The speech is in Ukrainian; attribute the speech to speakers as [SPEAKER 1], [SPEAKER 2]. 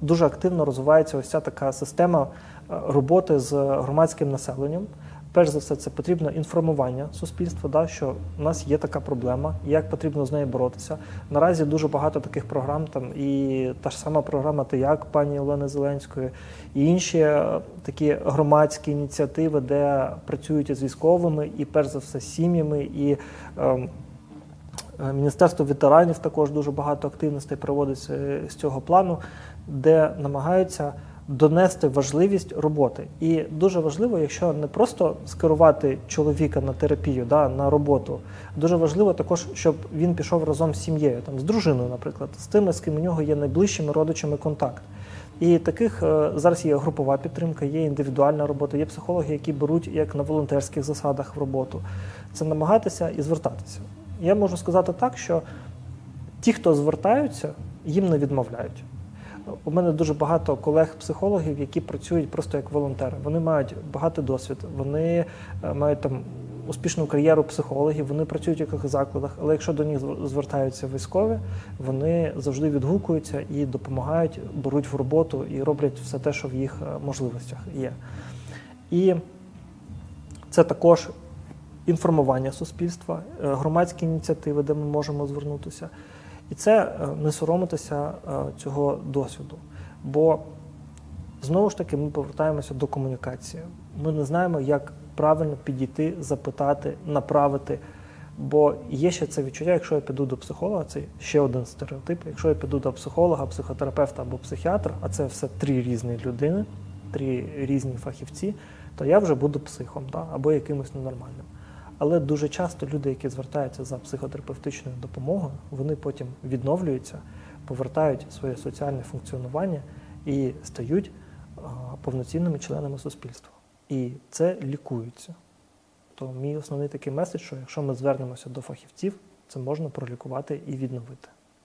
[SPEAKER 1] дуже активно розвивається ось ця така система е, роботи з громадським населенням. Перш за все, це потрібно інформування суспільства, да, що в нас є така проблема, як потрібно з нею боротися. Наразі дуже багато таких програм, там і та ж сама програма «Ти-як» пані Олени Зеленської, і інші е, такі громадські ініціативи, де працюють із військовими, і перш за все сім'ями, і Е, Міністерство ветеранів також дуже багато активностей проводить е, з цього плану, де намагаються донести важливість роботи. І дуже важливо, якщо не просто скерувати чоловіка на терапію, да, на роботу, дуже важливо також, щоб він пішов разом з сім'єю, там, з дружиною, наприклад, з тими, з ким у нього є найближчими родичами контакт. І таких е, зараз є групова підтримка, є індивідуальна робота, є психологи, які беруть як на волонтерських засадах в роботу. Це намагатися і звертатися. Я можу сказати так, що ті, хто звертаються, їм не відмовляють. У мене дуже багато колег-психологів, які працюють просто як волонтери. Вони мають багатий досвід, вони е, мають там успішну кар'єру психологів, вони працюють в якихось закладах, але якщо до них звертаються військові, вони завжди відгукуються і допомагають, беруть в роботу і роблять все те, що в їх е, можливостях є. І це також інформування суспільства, е, громадські ініціативи, де ми можемо звернутися. І це е, не соромитися е, цього досвіду. Бо знову ж таки ми повертаємося до комунікації. Ми не знаємо, як правильно підійти, запитати, направити. Бо є ще це відчуття, якщо я піду до психолога, це ще один стереотип. Якщо я піду до психолога, психотерапевта або психіатра, а це все три різні людини, три різні фахівці, то я вже буду психом да? або якимось ненормальним. Але дуже часто люди, які звертаються за психотерапевтичною допомогою, вони потім відновлюються, повертають своє соціальне функціонування і стають повноцінними членами суспільства. І це лікується. То мій основний такий меседж, що якщо ми звернемося до фахівців, це можна пролікувати і відновити.